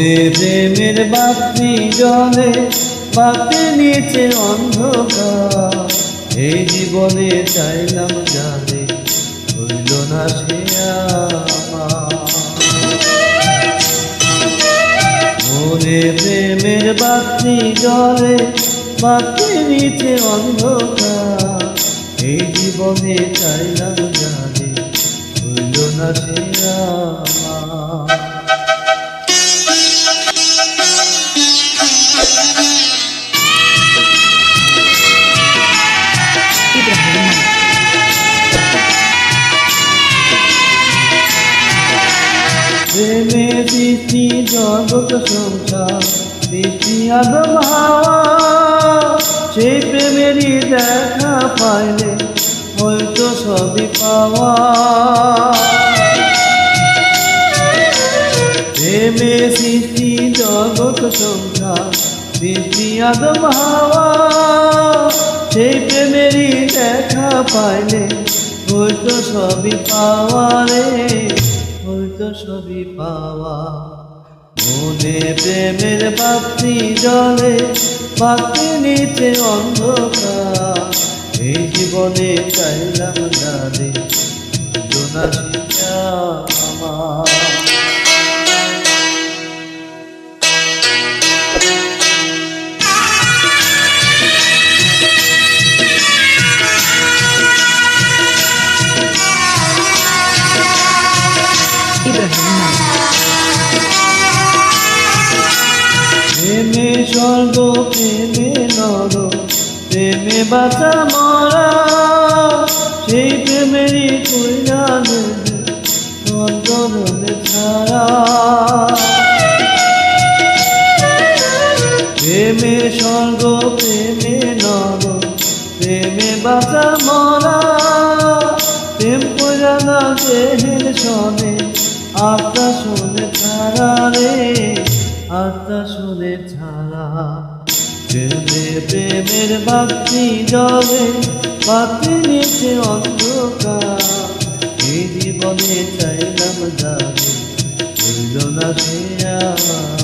মনে প্রেমের বাতি জলে বাতি নিচে অন্ধকার। এই জীবনে চাইলাম জানে হইল না সে মনে প্রেমের বাতি জলে বাতি নিচে অন্ধকার। এই জীবনে চাইলাম জানে হইল না সে আমার। প্রেমে সৃষ্টি জগৎ সংসার সৃষ্টি আদম হাওয়া। সেই প্রেমেরই দেখা পাইলে হয়তো সবই পাওয়া। প্রেমে সৃষ্টি জগৎ সংসার সৃষ্টি আদম হাওয়া। সেই প্রেমেরই দেখা পাইলে হয়তো সবই পাওয়া রে। সবই পাওয়া। মনে প্রেমের বাতি জলে পাখি নিতে অন্ধকার। এই জীবনে চাইলাম জানে রে আমার। প্রেমে স্বর্গ, প্রেমে নর, প্রেমে বাঁচা মরা, সেই প্রেমেরই দেবে অন্তরণে ছাড়া। প্রেমে স্বর্গ, প্রেমে নর, প্রেমে বাঁচা মরা, প্রেম কইরা না দেহের শোনে। আত্মা শুনে ছাড়া রে, আত্মা শুনে ছাড়া। প্রেমে প্রেমের বাতি জবে বাতি নিচে অন্ধকার। এই জীবনে চাইলাম যাবে না সে আমার।